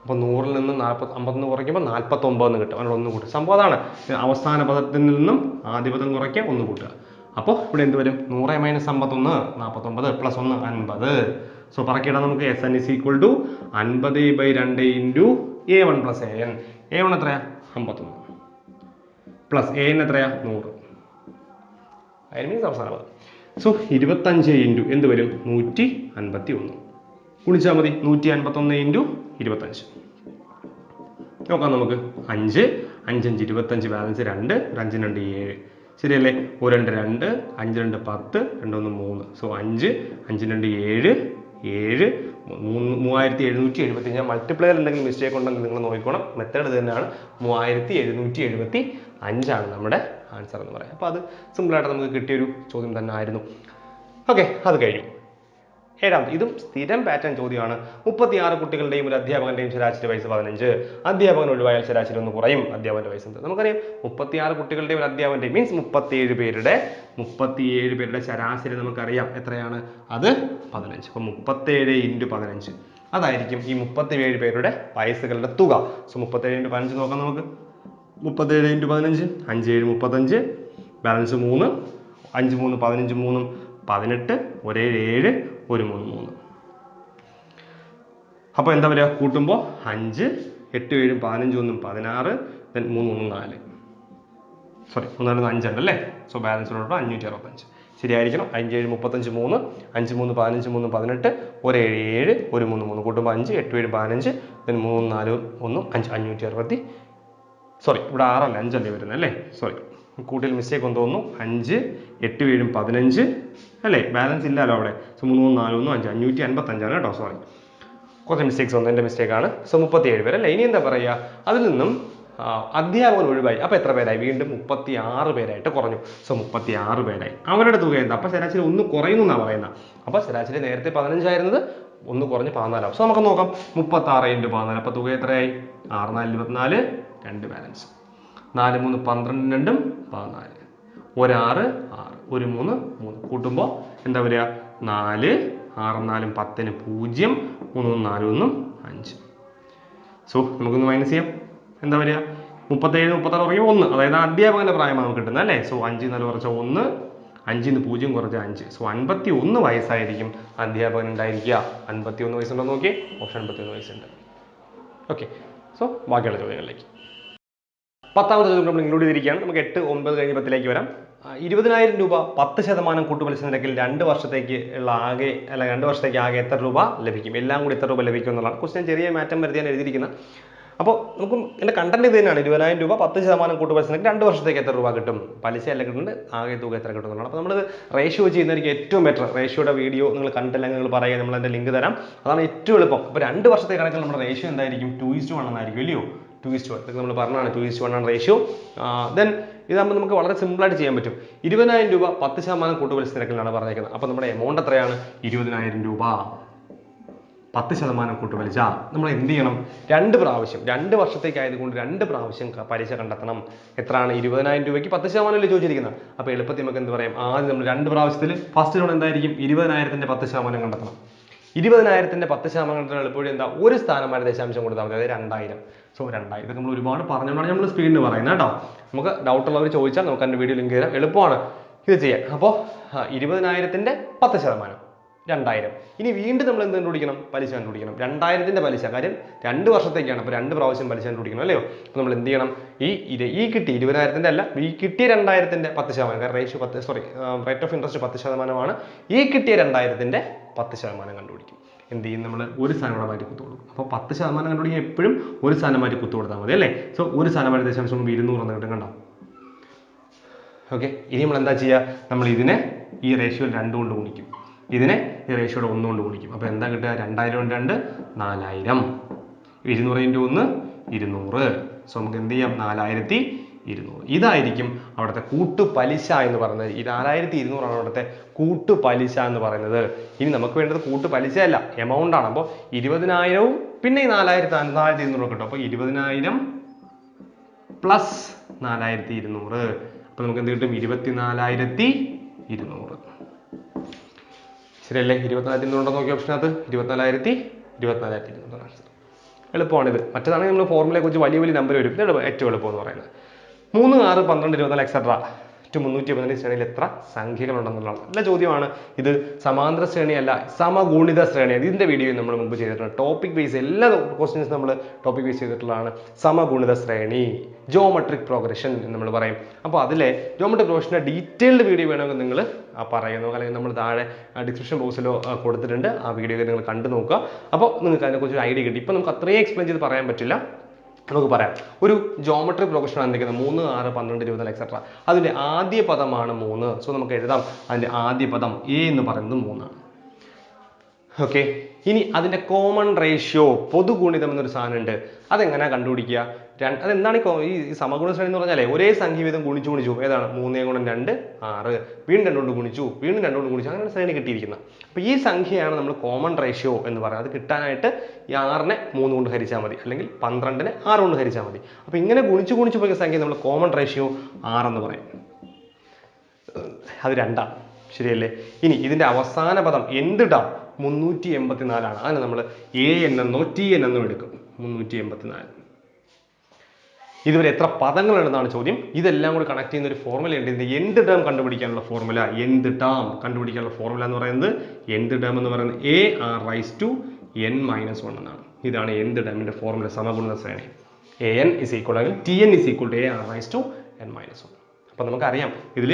അപ്പോൾ നൂറിൽ നിന്ന് നാൽപ്പത്തി അമ്പത്തൊന്ന് കുറയ്ക്കുമ്പോൾ നാൽപ്പത്തൊമ്പതെന്ന് കിട്ടും. അതിനോട് ഒന്ന് കൂട്ടുക. സംഭവം അതാണ്. അവസാന പദത്തിൽ നിന്നും ആദ്യ പദം കുറയ്ക്കുക ഒന്ന് കൂട്ടുക. അപ്പോൾ ഇവിടെ എന്ത് വരും? നൂറ് മൈനസ് അമ്പത്തൊന്ന് നാൽപ്പത്തൊമ്പത് പ്ലസ് ഒന്ന് അൻപത്. സോ പറക്കിയിടാം നമുക്ക്. S n is equal to അൻപത് ബൈ രണ്ട് into a one plus a n a one എത്രയാണ് അമ്പത്തൊന്ന്. പ്ലസ് എ എൻ എത്രയാ? നൂറ്. അതിന് മീൻസ് അവസാന പദം സോ ഇരുപത്തഞ്ച് ഇന്റു എന്ത് വരും? നൂറ്റി അൻപത്തി ഒന്ന് ഗുണിച്ചാൽ മതി. നൂറ്റി അൻപത്തൊന്ന് ഇന്റു ഇരുപത്തഞ്ച്. നോക്കാം നമുക്ക്. അഞ്ച് അഞ്ചഞ്ച് ഇരുപത്തഞ്ച് ബാലൻസ് രണ്ട് അഞ്ച് രണ്ട് ഏഴ്. ശരിയല്ലേ? ഒരു രണ്ട് രണ്ട് അഞ്ച് രണ്ട് പത്ത് രണ്ടൊന്ന് മൂന്ന്. സോ അഞ്ച് അഞ്ച് രണ്ട് ഏഴ് ഏഴ് മൂവായിരത്തി എഴുന്നൂറ്റി എഴുപത്തി ഞാൻ മൾട്ടിപ്ലയർ എന്തെങ്കിലും മിസ്റ്റേക്ക് ഉണ്ടെങ്കിൽ നിങ്ങൾ നോക്കിക്കോണം. മെത്തേഡ് തന്നെയാണ്. മൂവായിരത്തി എഴുന്നൂറ്റി എഴുപത്തി അഞ്ചാണ് നമ്മുടെ ആൻസർ എന്ന് പറയാം. അപ്പോൾ അത് സിമ്പിളായിട്ട് നമുക്ക് കിട്ടിയൊരു ചോദ്യം തന്നെ ആയിരുന്നു. ഓക്കെ അത് കഴിഞ്ഞു. ഏഴാമത് ഇതും സ്ഥിരം പാറ്റേൺ ചോദ്യമാണ്. മുപ്പത്തിയാറ് കുട്ടികളുടെയും ഒരു അധ്യാപകന്റെയും ശരാശരി വയസ്സ് പതിനഞ്ച്. അധ്യാപകൻ ഒഴിവായാൽ ശരാശരി ഒന്ന് കുറയും. അധ്യാപകന്റെ വയസ്സ് നമുക്കറിയാം മുപ്പത്തിയാറ് കുട്ടികളുടെയും ഒരു അധ്യാപകന്റെ മീൻസ് മുപ്പത്തിയേഴ് പേരുടെ മുപ്പത്തിയേഴ് പേരുടെ ശരാശരി നമുക്കറിയാം. എത്രയാണ്? അത് പതിനഞ്ച്. അപ്പോൾ മുപ്പത്തേഴ് ഇന്റു പതിനഞ്ച്. അതായിരിക്കും ഈ മുപ്പത്തിയേഴ് പേരുടെ വയസ്സുകളുടെ തുക. സോ മുപ്പത്തേഴ് ഇന്റു പതിനഞ്ച് നോക്കാം നമുക്ക്. മുപ്പത്തേഴ് ഇന്റു പതിനഞ്ച് അഞ്ച് ഏഴ് മുപ്പത്തഞ്ച്. ബാലൻസ് മൂന്ന്. അഞ്ച് മൂന്ന് പതിനഞ്ച് മൂന്നും. പതിനെട്ട് ഒരേ ഏഴ് ഒരു മൂന്ന് മൂന്ന്. അപ്പോൾ എന്താ പറയുക കൂട്ടുമ്പോൾ അഞ്ച് എട്ട് ഏഴും പതിനഞ്ച് ഒന്നും പതിനാറ് ദെൻ മൂന്ന് നാല്. സോറി മൂന്നാൽ അഞ്ചുണ്ട് അല്ലേ? സോ ബാലൻസ് ഉള്ളപ്പോൾ അഞ്ഞൂറ്റി അറുപത്തഞ്ച്. ശരിയായിരിക്കണം. അഞ്ച് ഏഴ് മുപ്പത്തഞ്ച് മൂന്ന് അഞ്ച് മൂന്ന് പതിനഞ്ച് മൂന്ന് പതിനെട്ട് ഒരു ഏഴ് ഏഴ് ഒരു മൂന്ന് മൂന്ന്. കൂട്ടുമ്പോൾ അഞ്ച് എട്ട് ഏഴ് പതിനഞ്ച് ദെൻ മൂന്ന് നാല് ഒന്നും അഞ്ച് അഞ്ഞൂറ്റി അറുപത്തി. സോറി ഇവിടെ ആറല്ല? അഞ്ചല്ലേ വരുന്നത് അല്ലേ? സോറി കൂട്ടിൽ മിസ്റ്റേക്ക് ഒന്ന് തോന്നുന്നു. അഞ്ച് എട്ട് വീഴും പതിനഞ്ച്. അല്ലേ? ബാലൻസ് ഇല്ലല്ലോ അവിടെ. സോ മൂന്ന് മൂന്ന് നാല് ഒന്നും അഞ്ച്. അഞ്ഞൂറ്റി അൻപത്തഞ്ചാണ് കേട്ടോ സോറി കുറച്ച് മിസ്റ്റേക്സ് വന്നു എന്റെ മിസ്റ്റേക്കാണ് സോ മുപ്പത്തിയേഴ് പേര് അല്ലേ? ഇനി എന്താ പറയുക? അതിൽ നിന്നും അധ്യാപകർ ഒഴിവായി. അപ്പോൾ എത്ര പേരായി? വീണ്ടും മുപ്പത്തി ആറ് പേരായിട്ട് കുറഞ്ഞു. സോ മുപ്പത്തി ആറ് പേരായി. അവരുടെ തുക എന്താ? അപ്പോൾ ശരാശരി ഒന്ന് കുറയുന്നു എന്നാണ് പറയുന്നത് അപ്പോൾ ശരാശരി നേരത്തെ പതിനഞ്ചായിരുന്നത് ഒന്ന് കുറഞ്ഞ് പതിനാലാവും സോ നമുക്ക് നോക്കാം. മുപ്പത്തി ആറ് ഇന്റു പതിനാല്. അപ്പോൾ തുക എത്രയായി? ആറ് നാല് ഇരുപത്തിനാല്. രണ്ട് ബാലൻസ് നാല് മൂന്ന് പന്ത്രണ്ട് രണ്ടും പതിനാല്. ഒരാറ് ആറ് ഒരു മൂന്ന് മൂന്ന്. കൂട്ടുമ്പോൾ എന്താ വരിക? നാല് ആറ് നാലും പത്തിന് പൂജ്യം മൂന്നും നാലും ഒന്നും അഞ്ച്. സോ നമുക്കൊന്ന് മൈനസ് ചെയ്യാം. എന്താ വരിക? മുപ്പത്തേഴ് മുപ്പത്താറ് കുറയ്ക്കും ഒന്ന്. അതായത് അധ്യാപകന്റെ പ്രായമാണ് നമുക്ക് കിട്ടുന്നത് അല്ലേ? സോ അഞ്ച് നാല് കുറച്ച ഒന്ന്. അഞ്ചിൽ നിന്ന് പൂജ്യം കുറച്ച അഞ്ച്. സോ അൻപത്തി ഒന്ന് വയസ്സായിരിക്കും അധ്യാപകൻ ഉണ്ടായിരിക്കുക. അൻപത്തി ഒന്ന് വയസ്സുണ്ടോ നോക്കിയേ. ഓപ്ഷൻ അൻപത്തി ഒന്ന് വയസ്സുണ്ട്. ഓക്കെ സോ ബാക്കിയുള്ള ചോദ്യങ്ങളിലേക്ക്. പത്താമത്തെ ചോദ്യം നമ്മൾ ഇൻക്ലൂഡ് ചെയ്തിരിക്കുകയാണ് നമുക്ക് എട്ട് ഒമ്പത് കഴിഞ്ഞ് പത്തിലേക്ക് വരാം. ഇരുപതിനായിരം രൂപ പത്ത് ശതമാനം കൂട്ടുപലിശ നിരക്കിൽ രണ്ട് വർഷത്തേക്ക് ഉള്ള ആകെ അല്ല രണ്ട് വർഷത്തേക്ക് ആകെ എത്ര രൂപ ലഭിക്കും? എല്ലാം കൂടി എത്ര രൂപ ലഭിക്കും എന്നുള്ളതാണ്. ക്വസ്റ്റ്യൻ ചെറിയ മാറ്റം വരുത്തിയാണ് എഴുതിയിരിക്കുന്നത് അപ്പോൾ നമുക്ക് എന്റെ കണ്ടന്റ് ഇത് തന്നെയാണ്. ഇരുപതിനായിരം രൂപ പത്ത് ശതമാനം കൂട്ടുപലിശ നിരക്ക് രണ്ട് വർഷത്തേക്ക് എത്ര രൂപ കിട്ടും? പലിശ അല്ല കിട്ടുന്നുണ്ട്. ആകെ തുക എത്ര കിട്ടും എന്നുള്ളത് അപ്പോൾ നമ്മൾ റേഷ്യോ ചെയ്യുന്നതായിരിക്കും ഏറ്റവും ബെറ്റർ റേഷ്യോയുടെ വീഡിയോ നിങ്ങൾ കണ്ടില്ലെങ്കിൽ നിങ്ങൾ പറയുക. നമ്മൾ അതിന്റെ ലിങ്ക് തരാം. അതാണ് ഏറ്റവും എളുപ്പം. അപ്പോൾ രണ്ട് വർഷത്തെ കണക്കിൽ നമ്മുടെ റേഷ്യോ എന്തായിരിക്കും? ടു ഇസ് ടു ഇല്ലയോ ടു ഈസ്റ്റ് വൺ ഇതൊക്കെ നമ്മൾ പറഞ്ഞതാണ്. ടു ഈസ്റ്റ് വൺ ആണ് റേഷ്യോ ദെൻ ഇതാകുമ്പോൾ നമുക്ക് വളരെ സിമ്പിളായിട്ട് ചെയ്യാൻ പറ്റും. ഇരുപതിനായിരം രൂപ പത്ത് ശതമാനം കൂട്ടുപലിശ നിരക്കിലാണ് പറഞ്ഞേക്കുന്നത്. അപ്പോൾ നമ്മുടെ എമൗണ്ട് എത്രയാണ്? ഇരുപതിനായിരം രൂപ പത്ത് ശതമാനം കൂട്ടുപലിശ നമ്മൾ എന്ത് ചെയ്യണം? രണ്ട് പ്രാവശ്യം രണ്ട് വർഷത്തേക്ക് ആയതുകൊണ്ട് രണ്ട് പ്രാവശ്യം പലിശ കണ്ടെത്തണം. എത്രയാണ്? ഇരുപതിനായിരം രൂപയ്ക്ക് പത്ത് ശതമാനമല്ലേ ചോദിച്ചിരിക്കുന്നത്. അപ്പോൾ എളുപ്പത്തിൽ നമുക്ക് എന്ത് പറയാം? ആദ്യം നമ്മൾ രണ്ട് പ്രാവശ്യത്തിൽ ഫസ്റ്റ് ലോൺ എന്തായിരിക്കും? ഇരുപതിനായിരത്തിന്റെ പത്ത് ശതമാനം കണ്ടെത്തണം. ഇരുപതിനായിരത്തിന്റെ പത്ത് ശതമാനം കണ്ടെത്താൻ എളുപ്പവഴി എന്താ? ഒരു സ്ഥാനം ദശാംശം കൊടുത്താൽ മതി. അതായത് രണ്ടായിരം. സോ രണ്ടായി. ഇതൊക്കെ നമ്മൾ ഒരുപാട് പറഞ്ഞുകൊണ്ടാണ് നമ്മൾ സ്പീഡിന് പറയുന്നത് കേട്ടോ. നമുക്ക് ഡൗട്ട് ഉള്ളവർ ചോദിച്ചാൽ നമുക്ക് അതിന്റെ വീഡിയോ ലിങ്ക് തരാം. എളുപ്പമാണ് ഇത് ചെയ്യാം അപ്പോൾ ഇരുപതിനായിരത്തിന്റെ പത്ത് ശതമാനം. രണ്ടായിരം. ഇനി വീണ്ടും നമ്മൾ എന്ത് കണ്ടുപിടിക്കണം? പലിശ കണ്ടുപിടിക്കണം. രണ്ടായിരത്തിന്റെ പലിശ. കാര്യം രണ്ട് വർഷത്തേക്കാണ്. അപ്പോൾ രണ്ട് പ്രാവശ്യം പലിശ കണ്ടുപിടിക്കണം അല്ലയോ? അപ്പോൾ നമ്മൾ എന്ത് ചെയ്യണം? ഈ ഇത് ഈ കിട്ടി ഇരുപതിനായിരത്തിന്റെ അല്ല ഈ കിട്ടിയ രണ്ടായിരത്തിന്റെ പത്ത് ശതമാനം. കാരണം റേഷ്യോ പത്ത് സോറി റേറ്റ് ഓഫ് ഇൻട്രസ്റ്റ് പത്ത് ശതമാനമാണ്. ഈ കിട്ടിയ രണ്ടായിരത്തിന്റെ പത്ത് ശതമാനം കണ്ടുപിടിക്കും. എന്ത് ചെയ്യും? നമ്മൾ ഒരു സ്ഥാനം കൂടെ മാറ്റി കുത്തു കൊടുക്കും അപ്പോൾ പത്ത് ശതമാനം കണ്ടുപിടിക്കാൻ എപ്പോഴും ഒരു സ്ഥാനം മാറ്റി കുത്തു കൊടുത്താൽ മതി അല്ലേ? സോ ഒരു സ്ഥാനം മാറ്റി ദശാംശം നമുക്ക് ഇരുന്നൂറ് എന്ന് കിട്ടും കണ്ടോ ഓക്കെ ഇനി നമ്മൾ എന്താ ചെയ്യുക? നമ്മൾ ഇതിനെ ഈ റേഷ്യോ രണ്ട് കൊണ്ട് ഗുണിക്കും. ഇതിനെ ഈ റേഷ്യോയുടെ ഒന്ന് കൊണ്ട് ഗുണിക്കും. അപ്പോൾ എന്താ കിട്ടുക? രണ്ടായിരം കൊണ്ട് രണ്ട് നാലായിരം. ഇരുന്നൂറ് ഇന്റു ഒന്ന് ഇരുന്നൂറ്. സോ നമുക്ക് എന്ത് ചെയ്യാം? നാലായിരത്തി ഇരുന്നൂറ്. ഇതായിരിക്കും അവിടുത്തെ കൂട്ടുപലിശ എന്ന് പറയുന്നത്. ഈ നാലായിരത്തി ഇരുന്നൂറാണ് അവിടുത്തെ കൂട്ടുപലിശ എന്ന് പറയുന്നത്. ഇനി നമുക്ക് വേണ്ടത് കൂട്ടുപലിശയല്ല എമൗണ്ട് ആണ്. അപ്പോൾ ഇരുപതിനായിരവും പിന്നെ ഈ നാലായിരത്തി നാലായിരത്തി ഇരുന്നൂറ് കിട്ടും. അപ്പോൾ ഇരുപതിനായിരം പ്ലസ് നാലായിരത്തി ഇരുന്നൂറ് അപ്പൊ നമുക്ക് എന്ത് കിട്ടും? ഇരുപത്തിനാലായിരത്തി ഇരുന്നൂറ് ശരിയല്ലേ? ഇരുപത്തിനാലായിരത്തി ഇരുന്നൂറ് നോക്കിയ അത് ഇരുപത്തിനാലായിരത്തി ഇരുപത്തിനാലായിരത്തി ഇരുന്നൂറ് എളുപ്പമാണിത്. മറ്റേതാണെങ്കിൽ നമ്മൾ ഫോർമുലയെ കുറിച്ച് വലിയ വലിയ നമ്പർ വരും. ഇതാണ് ഏറ്റവും എളുപ്പം എന്ന് പറയുന്നത്. മൂന്ന് ആറ് പന്ത്രണ്ട് ഇരുപത്തിനാല് എക്സെട്ര ടു മുന്നൂറ്റി പതിനഞ്ച് ശ്രേണിയിൽ എത്ര സംഖ്യകളുണ്ടെന്നുള്ളതാണ്. നല്ല ചോദ്യമാണ്. ഇത് സമാന്തര ശ്രേണിയല്ല സമഗുണിത ശ്രേണിയാണ് ഇതിന്റെ വീഡിയോ നമ്മൾ മുമ്പ് ചെയ്തിട്ടുണ്ട്. ടോപ്പിക് വൈസ് എല്ലാ ക്വസ്റ്റ്യൻസ് നമ്മൾ ടോപ്പിക് വൈസ് ചെയ്തിട്ടുള്ളതാണ്. സമഗുണിത ശ്രേണി ജോമെട്രിക് പ്രോഗ്രഷൻ എന്ന് നമ്മൾ പറയും. അപ്പോൾ അതിലെ ജോമെട്രിക് പ്രോഗ്രഷന്റെ ഡീറ്റെയിൽഡ് വീഡിയോ വേണമെങ്കിൽ നിങ്ങൾ പറയുന്നു. അല്ലെങ്കിൽ നമ്മൾ താഴെ ഡിസ്ക്രിപ്ഷൻ ബോക്സിലോ കൊടുത്തിട്ടുണ്ട്. ആ വീഡിയോ നിങ്ങൾ കണ്ടു നോക്കുക അപ്പോൾ നിങ്ങൾക്ക് അതിനെക്കുറിച്ച് ഒരു ഐഡിയ കിട്ടി. ഇപ്പോൾ നമുക്ക് അത്രയും എക്സ്പ്ലെയിൻ ചെയ്ത് പറയാൻ പറ്റില്ല. നമുക്ക് പറയാം. ഒരു ജോമെട്രി പ്രോഗ്രഷൻ എന്തൊക്കെയാണ് മൂന്ന് ആറ് പന്ത്രണ്ട് ഇരുപത് എക്സെട്ര അതിന്റെ ആദ്യ പദമാണ് മൂന്ന്. സോ നമുക്ക് എഴുതാം. അതിന്റെ ആദ്യ പദം എ എന്ന് പറയുന്നത് മൂന്നാണ്. ഓക്കെ ഇനി അതിന്റെ കോമൺ റേഷ്യോ പൊതുഗുണിതം എന്നൊരു സാധനം ഉണ്ട് അതെങ്ങനെ കണ്ടുപിടിക്കുക? രണ്ട് അതെന്താണ് ഈ ഈ സമഗുണ ശ്രേണി എന്ന് പറഞ്ഞാലേ ഒരേ സംഖ്യ വീതം ഗുണിച്ചു ഗുണിച്ചു. ഏതാണ്? മൂന്നേ ഗുണം രണ്ട് ആറ്. വീണ്ടും രണ്ടുകൊണ്ട് ഗുണിച്ചു വീണ്ടും രണ്ടുകൊണ്ട് ഗുണിച്ചു. അങ്ങനെ ശ്രേണി കിട്ടിയിരിക്കുന്നത്. അപ്പോൾ ഈ സംഖ്യയാണ് നമ്മൾ കോമൺ റേഷ്യോ എന്ന് പറയുന്നത്. അത് കിട്ടാനായിട്ട് ഈ ആറിനെ മൂന്ന് കൊണ്ട് ഹരിച്ചാൽ മതി. അല്ലെങ്കിൽ പന്ത്രണ്ടിനെ ആറ് കൊണ്ട് ഹരിച്ചാൽ മതി. അപ്പോൾ ഇങ്ങനെ ഗുണിച്ചു ഗുണിച്ചു പോയ സംഖ്യ നമ്മൾ കോമൺ റേഷ്യോ ആറെന്ന് പറയും. അത് രണ്ടാണ്. ശരിയല്ലേ? ഇനി ഇതിന്റെ അവസാന പദം എന്തിടാം? മുന്നൂറ്റി എൺപത്തിനാലാണ് അതിന് നമ്മൾ എ എന്നെന്നോ എന്നോ ടി എന്നെന്നോ എന്നോ എടുക്കും. മുന്നൂറ്റി എൺപത്തിനാല് ഇതുവരെ എത്ര പദങ്ങളുണ്ടെന്നാണ് ചോദ്യം. ഇതെല്ലാം കൂടി കണക്ട് ചെയ്യുന്ന ഒരു ഫോർമുല ഉണ്ട്. ഇതിന്റെ എന്ത് ടേം കണ്ടുപിടിക്കാനുള്ള ഫോർമുല എന്ത് ടേം കണ്ടുപിടിക്കാനുള്ള ഫോർമുല എന്ന് പറയുന്നത് എന്ത് ടേം എന്ന് പറയുന്നത് a r raise to n minus one എന്നാണ്. ഇതാണ് എന്ത് ടേമിന്റെ ഫോർമുല സമഗുണ ശ്രേണി. എ എൻ ഇസ് ഈക്വൾ ആണെങ്കിൽ t n is equal to a r raise to n minus one അപ്പൊ നമുക്കറിയാം ഇതിൽ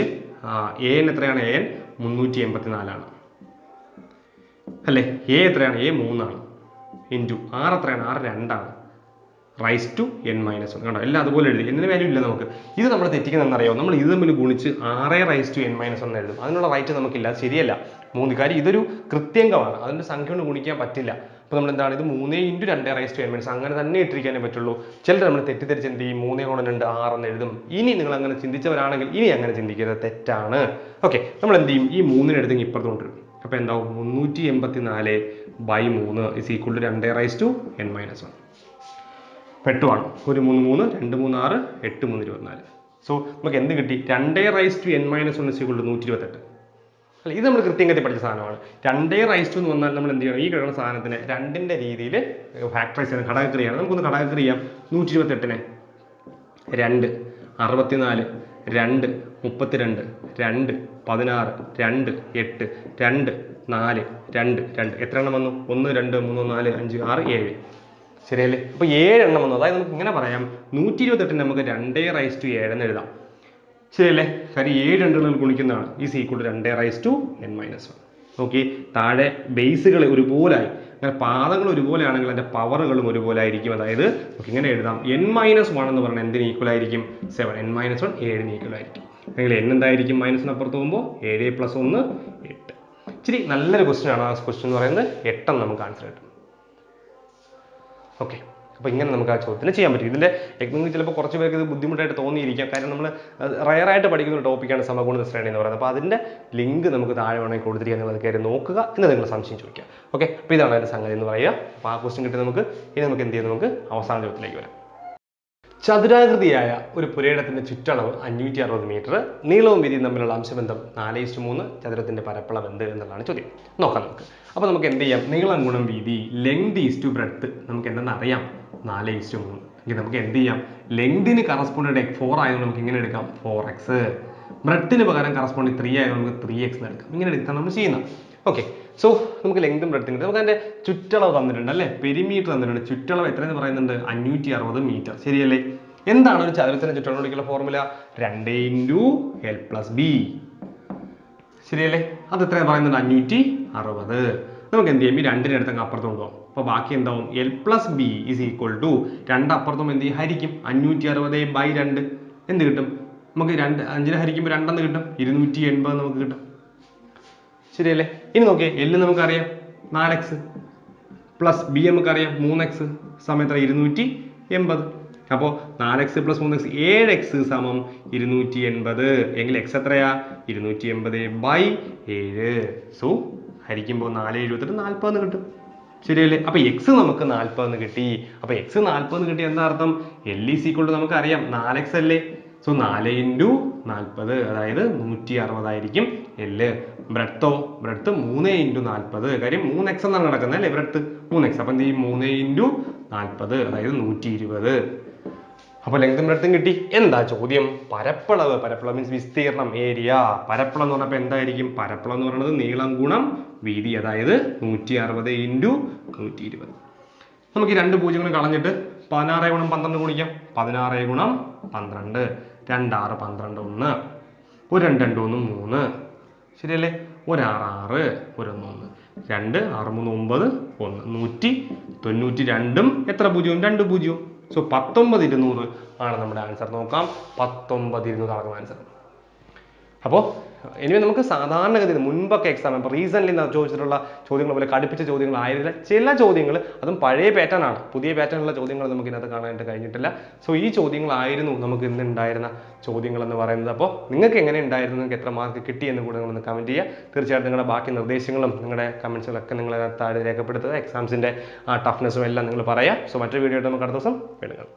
എ എൻ എത്രയാണ്? എ എൻ മുന്നൂറ്റി എൺപത്തിനാലാണ് അല്ലേ? എ എത്രയാണ്? എ മൂന്നാണ്. ഇന്റു ആർ എത്രയാണ്? ആർ രണ്ടാണ്. Raise to n minus one കണ്ടോ? എല്ലാം അതുപോലെ എഴുതി. എന്നിന് വാല്യൂ ഇല്ല നമുക്ക്. ഇത് നമ്മൾ തെറ്റിക്കുന്നതെന്നറിയാമോ നമ്മൾ ഇത് തമ്മിൽ ഗുണിച്ച് ആറേ raise to n minus one എഴുതും. അതിനുള്ള റൈറ്റ് നമുക്കില്ല. ശരിയല്ല. മൂന്ന് കാര്യം. ഇതൊരു കൃത്യങ്കമാണ് അതിന്റെ സംഖ്യ കൊണ്ട് ഗുണിക്കാൻ പറ്റില്ല. അപ്പോൾ നമ്മൾ എന്താണ്? ഇത് മൂന്നേ ഇന്റു രണ്ടേ റൈസ് ടു എൻ മൈനസ് അങ്ങനെ തന്നെ ഇട്ടിരിക്കാനേ പറ്റുള്ളൂ. ചിലർ നമ്മൾ തെറ്റിദ്ധരിച്ച് എന്ത് ചെയ്യും? മൂന്നേ ഗുണം രണ്ട് ആറെന്ന് എഴുതും. ഇനി നിങ്ങൾ അങ്ങനെ ചിന്തിച്ചവരാണെങ്കിൽ ഇനി അങ്ങനെ ചിന്തിക്കരുത്. തെറ്റാണ്. ഓക്കെ നമ്മൾ എന്ത് ചെയ്യും? ഈ മൂന്നിനെടുത്ത് ഇപ്പുറത്ത് കൊണ്ടുവരും. അപ്പോൾ എന്താവും? മുന്നൂറ്റി എൺപത്തി നാല് ബൈ മൂന്ന് ഇസ് ഈക്വൾ ടു രണ്ട് raise to n minus one പെട്ടുവാണ്. ഒരു മൂന്ന് മൂന്ന് രണ്ട് മൂന്ന് ആറ് എട്ട് മൂന്ന് ഇരുപത്തിനാല്. സോ നമുക്ക് എന്ത് കിട്ടി? രണ്ടേ raise to n minus one is നൂറ്റി ഇരുപത്തെട്ട് അല്ല ഇത് നമ്മൾ കൃത്യം കത്തി പഠിച്ച സാധനമാണ്. രണ്ടേ റൈസ് ടു എന്ന് വന്നാൽ നമ്മൾ എന്ത് ചെയ്യണം? ഈ കിടക്കുന്ന സാധനത്തിന് രണ്ടിന്റെ രീതിയിൽ ഫാക്ടറൈസ് ചെയ്യണം. ഘടകക്രിയാണ് നമുക്കൊന്ന് ഘടകക്രിയ നൂറ്റി ഇരുപത്തെട്ടിനെ രണ്ട് അറുപത്തിനാല് രണ്ട് മുപ്പത്തിരണ്ട് രണ്ട് പതിനാറ് രണ്ട് എട്ട് രണ്ട് നാല് രണ്ട് രണ്ട്. എത്ര എണ്ണം വന്നു? ഒന്ന് രണ്ട് മൂന്ന് നാല് അഞ്ച് ആറ് ഏഴ്. ശരിയല്ലേ? അപ്പൊ ഏഴ് എണ്ണം വന്നു. അതായത് നമുക്ക് ഇങ്ങനെ പറയാം. നൂറ്റി ഇരുപത്തെട്ടിന് നമുക്ക് രണ്ടേ റൈസ് ടു ഏഴെന്ന് എഴുതാം. ശരിയല്ലേ? കാര്യം ഏഴ് രണ്ടുകളിൽ ഗുണിക്കുന്നതാണ്. ഈ സീക്വൾ രണ്ടേ raise to n minus one നോക്കി താഴെ ബേസുകൾ ഒരുപോലായി. അങ്ങനെ പാദങ്ങൾ ഒരുപോലെ ആണെങ്കിൽ അതിന്റെ പവറുകളും ഒരുപോലെ ആയിരിക്കും അതായത് നമുക്ക് ഇങ്ങനെ എഴുതാം. എൻ മൈനസ് വൺ എന്ന് പറഞ്ഞാൽ എന്തിന് ഈക്വൽ ആയിരിക്കും? സെവൻ എൻ മൈനസ് വൺ ഏഴിന് ഈക്വൽ ആയിരിക്കും. അല്ലെങ്കിൽ എൻ എന്തായിരിക്കും മൈനസിന് അപ്പുറത്ത് പോകുമ്പോൾ ഏഴ് പ്ലസ് ഒന്ന് എട്ട്. ഇച്ചിരി നല്ലൊരു ക്വസ്റ്റ്യൻ ആണ്. ആ ക്വസ്റ്റ്യൻ എന്ന് പറയുന്നത് എട്ടെന്ന് നമുക്ക് ആൻസർ കിട്ടും. ഓക്കെ അപ്പോൾ ഇങ്ങനെ നമുക്ക് ആ ചോദ്യത്തിന് ചെയ്യാൻ പറ്റും. ഇതിന്റെ നിങ്ങൾക്ക് ചിലപ്പോൾ കുറച്ച് പേർക്ക് ഇത് ബുദ്ധിമുട്ടായിട്ട് തോന്നിയിരിക്കാം. കാരണം നമ്മൾ റയറായിട്ട് പഠിക്കുന്ന ഒരു ടോപ്പിക്കാണ് സമഗുണിത ശ്രേണി എന്ന് പറയുന്നത്. അപ്പോൾ അതിന്റെ ലിങ്ക് നമുക്ക് താഴെ വേണമെങ്കിൽ കൊടുത്തിരിക്കുക നിങ്ങൾ അത് കയറി നോക്കുക. എന്ന് നിങ്ങൾ സംശയം ചോദിക്കുക. ഓക്കെ അപ്പോൾ ഇതാണ് അതിന്റെ സംഗതി എന്ന് പറയുക. അപ്പോൾ ആ ക്വസ്റ്റ്യൻ കിട്ടി നമുക്ക് ഇനി നമുക്ക് എന്ത് ചെയ്യാം? നമുക്ക് അവസാന ചോദ്യത്തിലേക്ക് വരാം. ചതുരാകൃതിയായ ഒരു പുരയിടത്തിന്റെ ചുറ്റളവ് അഞ്ഞൂറ്റി അറുപത് മീറ്റർ. നീളവും വീതിയും തമ്മിലുള്ള അംശബന്ധം നാല് ഇസ്റ്റു മൂന്ന് ചതുരത്തിന്റെ പരപ്പളവ് എന്ത് എന്നുള്ളതാണ് ചോദ്യം. നോക്കാം നമുക്ക്. അപ്പോൾ നമുക്ക് എന്ത് ചെയ്യാം? നീളം ഗുണം വീതി ലെങ്ത് ഈസ്റ്റു ബ്രെഡ്ത്ത് നമുക്ക് എന്തെന്ന് അറിയാം? നാല് ഈസ്റ്റു മൂന്ന്. എങ്കിൽ നമുക്ക് എന്ത് ചെയ്യാം? ലെങ്തിന് കറസ്പോണ്ട് ഫോർ ആയതുകൊണ്ട് നമുക്ക് ഇങ്ങനെ എടുക്കാം. ഫോർ എക്സ് ബ്രെഡ്ത്തിന് പകരം കറസ്പോണ്ട് ത്രീ ആയതുകൊണ്ട് നമുക്ക് ത്രീ എക്സ് എടുക്കാം. ഇങ്ങനെ എടുത്താണ് നമ്മൾ ചെയ്യുന്നത്. ഓക്കെ സോ നമുക്ക് ലെങ്തും ബ്രെഡ്ത്തും കിട്ടും. നമുക്ക് അതിന്റെ ചുറ്റളവ് തന്നിട്ടുണ്ട് അല്ലേ? പെരിമീറ്റർ തന്നിട്ടുണ്ട്. ചുറ്റളവ് എത്രയെന്ന് പറയുന്നുണ്ട്? അഞ്ഞൂറ്റി അറുപത് മീറ്റർ ശരിയല്ലേ? എന്താണ് ഒരു ചതുരത്തിന്റെ ചുറ്റളവിലേക്കുള്ള ഫോർമുല രണ്ട് ഇന്റു എൽ പ്ലസ് ബി ശരിയല്ലേ? അത് എത്രയാണ് പറയുന്നുണ്ട്? അഞ്ഞൂറ്റി അറുപത് നമുക്ക് എന്ത് ചെയ്യാം? ഈ രണ്ടിനെ അടുത്തങ്ങ് അപ്പുറത്ത് കൊണ്ടുപോകാം. അപ്പോൾ ബാക്കി എന്താവും? L plus b is equal to രണ്ട് അപ്പുറത്തും എന്ത് ചെയ്യും? ഹരിക്കും. അഞ്ഞൂറ്റി അറുപത് ബൈ രണ്ട്. എന്ത് കിട്ടും? നമുക്ക് രണ്ട് അഞ്ചിനെ ഹരിക്കുമ്പോൾ രണ്ടെന്ന് കിട്ടും. ഇരുന്നൂറ്റി എൺപത് നമുക്ക് കിട്ടും. ശരിയല്ലേ? ഇനി നോക്കിയേ എല്ല് നമുക്കറിയാം നാല് എക്സ് പ്ലസ് ബി നമുക്കറിയാം മൂന്ന് എക്സ് സമയത്ത് ഇരുന്നൂറ്റി എൺപത് അപ്പോൾ നാല് എക്സ് പ്ലസ് മൂന്ന് എക്സ് ഏഴ് എക്സ് സമം ഇരുന്നൂറ്റി എൺപത് എങ്കിൽ എക്സ് എത്രയാ? ഇരുന്നൂറ്റി എൺപത് ബൈ ഏഴ്. സോ ഹരിക്കുമ്പോൾ നാല് എഴുപത്തെട്ട് നാൽപ്പതെന്ന് കിട്ടും. ശരിയല്ലേ? അപ്പൊ എക്സ് നമുക്ക് നാൽപ്പതെന്ന് കിട്ടി. അപ്പൊ എക്സ് നാൽപ്പതെന്ന് കിട്ടി എന്താ അർത്ഥം? എൽ ഇ സി കൊണ്ട് നമുക്ക് അറിയാം നാല് എക്സ് അല്ലേ? സോ നാല് ഇന്റു നാൽപ്പത് അതായത് നൂറ്റി അറുപതായിരിക്കും എല്ല് ബ്രെഡ്ത്തോ ബ്രെഡ്ത്ത് മൂന്ന് ഇന്റു നാൽപ്പത്. കാര്യം മൂന്ന് എക്സ് എന്നാണ് കിടക്കുന്നത് അല്ലേ ബ്രെഡ്ത്ത് മൂന്ന് എക്സ് അപ്പം എന്ത് ചെയ്യും? മൂന്ന് ഇന്റു നാൽപ്പത് അതായത് നൂറ്റി ഇരുപത് അപ്പോൾ ലെങ്ത്തും ബ്രെഡ്ത്തും കിട്ടി. എന്താ ചോദ്യം? പരപ്പളവ്. പരപ്പളവ് മീൻസ് വിസ്തീർണം ഏരിയ പരപ്പളം എന്ന് പറഞ്ഞപ്പോൾ എന്തായിരിക്കും? പരപ്പളം എന്ന് പറയുന്നത് നീളം ഗുണം വീതി അതായത് നൂറ്റി അറുപത് ഇന്റു നൂറ്റി ഇരുപത് നമുക്ക് ഈ രണ്ട് പൂജ്യങ്ങൾ കളഞ്ഞിട്ട് പതിനാറ് ഗുണം പന്ത്രണ്ട് ഗുണിക്കാം. പതിനാറ് ഗുണം പന്ത്രണ്ട്. രണ്ടാറ് പന്ത്രണ്ട് ഒന്ന്. ഒരു രണ്ട് രണ്ട് ഒന്ന് മൂന്ന്. ശരിയല്ലേ? ഒരാറ് ആറ് ഒരൊന്ന് രണ്ട് ആറ് മൂന്ന് ഒമ്പത് ഒന്ന്. നൂറ്റി തൊണ്ണൂറ്റി രണ്ടും എത്ര പൂജ്യവും? രണ്ട് പൂജ്യവും. സോ പത്തൊമ്പത് ഇരുന്നൂറ് ആണ് നമ്മുടെ ആൻസർ നോക്കാം. പത്തൊമ്പത് ഇരുന്നൂറ് ആൻസർ അപ്പോൾ ഇനി നമുക്ക് സാധാരണഗതിയിൽ മുൻപൊക്കെ എക്സാം ഇപ്പോൾ റീസെന്റ്ലി ചോദിച്ചിട്ടുള്ള ചോദ്യങ്ങൾ പോലെ കടുപ്പിച്ച ചോദ്യങ്ങളായിരുന്നില്ല ചില ചോദ്യങ്ങൾ അതും പഴയ പാറ്റേൺ ആണ്. പുതിയ പാറ്റേണുള്ള ചോദ്യങ്ങൾ നമുക്ക് ഇതിനകത്ത് കാണാനായിട്ട് കഴിഞ്ഞിട്ടില്ല. സോ ഈ ചോദ്യങ്ങളായിരുന്നു നമുക്ക് ഇന്ന് ഉണ്ടായിരുന്ന ചോദ്യങ്ങൾ എന്ന് പറയുന്നത്. അപ്പോൾ നിങ്ങൾക്ക് എങ്ങനെ ഉണ്ടായിരുന്നു? നിങ്ങൾക്ക് എത്ര മാർക്ക് കിട്ടി എന്ന് കൂടെ നിങ്ങളൊന്ന് കമന്റ് ചെയ്യുക. തീർച്ചയായിട്ടും നിങ്ങളുടെ ബാക്കി നിർദ്ദേശങ്ങളും നിങ്ങളുടെ കമൻസുകളൊക്കെ നിങ്ങൾ താഴെ രേഖപ്പെടുത്തുക. എക്സാംസിന്റെ ആ ടഫ്നെസ്സും എല്ലാം നിങ്ങൾ പറയാം സോ മറ്റൊരു വീഡിയോ നമുക്ക് അടുത്ത ദിവസം കാണാം.